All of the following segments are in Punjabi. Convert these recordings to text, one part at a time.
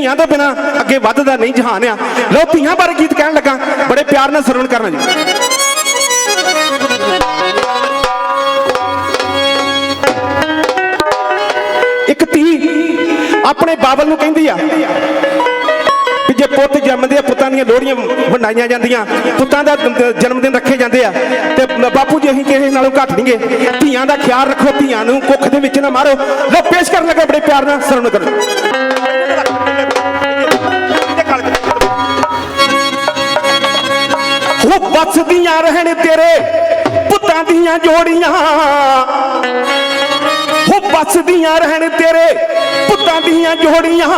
ਧੀਆਂ ਤੋਂ ਬਿਨਾ ਅੱਗੇ ਵੱਧਦਾ ਨਹੀਂ ਜਹਾਨ ਆ। ਲੋ ਧੀਆਂ ਬਾਰੇ ਗੀਤ ਕਹਿਣ ਲੱਗਾ, ਬੜੇ ਪਿਆਰ ਨਾਲ ਸਰਵਣ ਕਰਨਾ ਜੀ। ਇੱਕ ਧੀ ਆਪਣੇ ਬਾਬਲ ਨੂੰ ਕਹਿੰਦੀ ਆ ਵੀ ਜੇ ਪੁੱਤ ਜੰਮਦੇ ਆ, ਪੁੱਤਾਂ ਦੀਆਂ ਲੋਹੜੀਆਂ ਵੰਡਾਈਆਂ ਜਾਂਦੀਆਂ, ਪੁੱਤਾਂ ਦਾ ਜਨਮ ਦਿਨ ਰੱਖੇ ਜਾਂਦੇ ਆ, ਤੇ ਬਾਪੂ ਜੀ ਅਸੀਂ ਕਿਸੇ ਨਾਲੋਂ ਘੱਟ ਨਹੀਂਗੇ ਧੀਆਂ ਦਾ ਖਿਆਲ ਰੱਖੋ, ਧੀਆਂ ਨੂੰ ਕੁੱਖ ਦੇ ਵਿੱਚ ਨਾ ਮਾਰੋ। ਲੋ ਪੇਸ਼ ਕਰਨ ਲੱਗਾ ਬੜੇ ਪਿਆਰ ਨਾਲ ਸਰਵਣ ਕਰੋ ਉਹ ਰਹਿਣ ਤੇਰੇ, ਪੁੱਤਾਂ ਦੀਆਂ ਜੋੜੀਆਂ। ਉਹ ਬਸਦੀਆਂ ਰਹਿਣ ਤੇਰੇ, ਪੁੱਤਾਂ ਦੀਆਂ ਜੋੜੀਆਂ।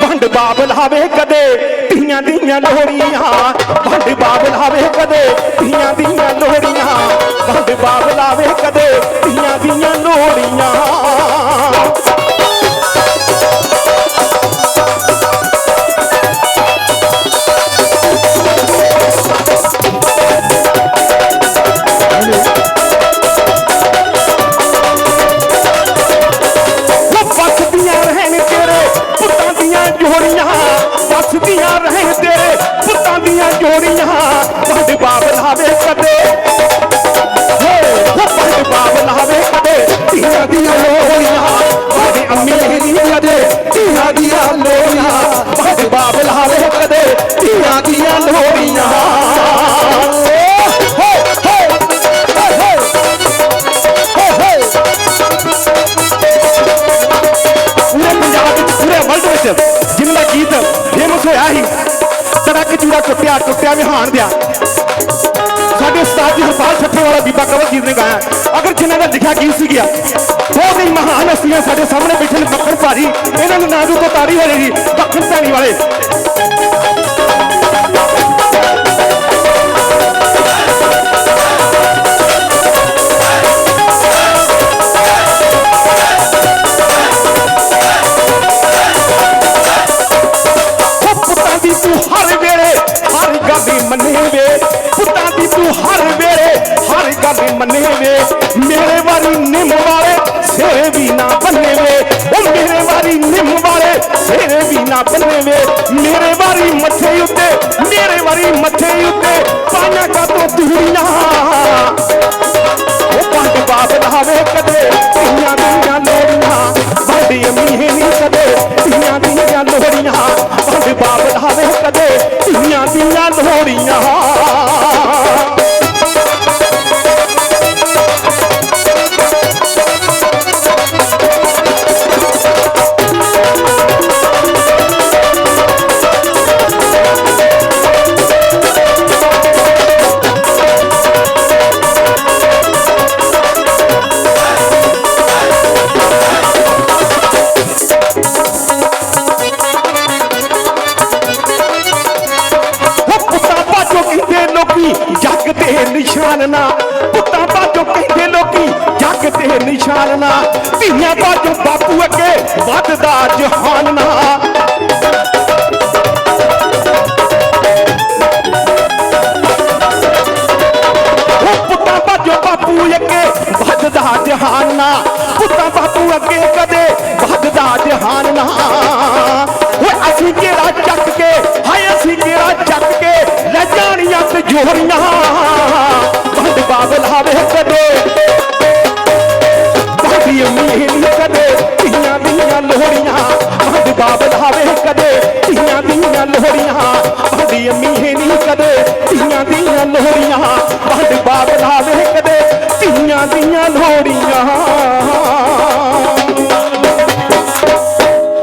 ਵੰਡ ਬਾਬ ਲਾਵੇ ਕਦੇ ਧੀਆਂ ਦੀਆਂ ਲੋੜੀਆਂ ਵੰਡ ਬਾਬ ਲਾਵੇ ਕਦੇ ਧੀਆਂ ਦੀਆਂ ਲੋੜੀਆਂ ਵੰਡ ਬਾਬ ਲਾਵੇ ਕਦੇ ਧੀਆਂ ਦੀਆਂ ਲੋੜੀਆਂ ਜੋੜੀਆਂ ਵੰਡ ਬਾਬਲ ਹਾਵੇ ਕਦੇ ਹੋ ਵੰਡ ਬਾਬਲ ਹਾਵੇ ਕਦੇ ਧੀਆਂ ਦੀਆਂ ਲੋੜੀਆਂ ਸਾਡੇ ਅੰਮੀ ਨਹੀਂ ਕਦੇ ਧੀਆਂ ਦੀਆਂ ਲੋੜੀਆਂ ਵੰਡ ਬਾਬਲ ਹਾਵੇ ਕਦੇ ਧੀਆਂ ਦੀਆਂ ਲੋੜੀਆਂ ਪੂਰੇ ਪੰਜਾਬ ਵਿੱਚ ਜਿੰਨਾ ਗੀਤ ਫੇਮਸ ਹੋਇਆ ਸੀ ਸੜਕ ਚੂੜਾ ਟੁੱਟਿਆ ਟੁੱਟਿਆ ਵਿਹਾਨ ਦਿਆ। ਸਾਡੇ ਉਸਤਾਦ ਜੀ ਹਰਪਾਲ ਛੱਪੇ ਵਾਲਾ ਬੀਬਾ ਕਵਲਜੀਤ ਨੇ ਗਾਇਆ। ਅਗਰ ਜਿਨ੍ਹਾਂ ਦਾ ਲਿਖਿਆ ਗੀਤ ਸੀ ਗਿਆ ਬਹੁਤ ਹੀ ਮਹਾਨ ਹਸਤੀਆਂ ਸਾਡੇ ਸਾਹਮਣੇ ਬੈਠੇ ਨੇ ਬੱਖਣ ਭਾਜੀ ਇਹਨਾਂ ਨੂੰ ਨਾਜ਼ੂ ਤੋਂ ਤਾਰੀ ਵਾਲੇ ਜੀ ਬੱਖਣ ਭੈਣੀ ਵਾਲੇ। ਗੱਲ ਵੇ ਮੇਰੇ ਵਾਰੀ ਨਿੰਮ ਵਾਲੇ ਸਿਰੇ ਵੀ ਨਾ ਬੰਨੇ ਵੇ ਉਹ ਮੇਰੇ ਵਾਰੀ ਨਿੰਮ ਵਾਲੇ ਸਿਰੇ ਵੀ ਨਾ ਬੰਨੇ ਵੇ ਮੇਰੇ ਵਾਰੀ ਮੱਥੇ ਉੱਤੇ, ਮੇਰੇ ਵਾਰੀ ਮੱਥੇ ਉੱਤੇ ਪਾਈਆਂ ਕਾਤੋਂ ਦੂਰੀਆਂ। ਉਹ ਪੰਜ ਬਾਪ ਲਾਵੇ ਕਦੇ ਨਿਸ਼ਾਨ ਪੁੱਤਾਂ ਬਾਜੋ ਕਹਿੰਦੇ ਲੋਕੀ ਜੱਗ ਤੇ ਨਿਸ਼ਾਨ ਧੀਆਂ ਬਾਜੋ ਬਾਪੂ ਅੱਗੇ ਵੱਧਦਾ ਜਹਾਨ ਨਾ ਵੰਡ ਬਾਬਲ ਹਾਵੇ ਕਦੇ ਬਾਦੀ ਅਮੀਰ ਨਹੀਂ ਕਦੇ ਧੀਆਂ ਦੀਆਂ ਲੋਹੜੀਆਂ। ਵੰਡ ਬਾਬਲ ਹਾਵੇ ਕਦੇ ਧੀਆਂ ਦੀਆਂ ਲੋਹੜੀਆਂ। ਬਾਦੀ ਅਮੀਰ ਨਹੀਂ ਕਦੇ ਧੀਆਂ ਦੀਆਂ ਲੋਹੜੀਆਂ।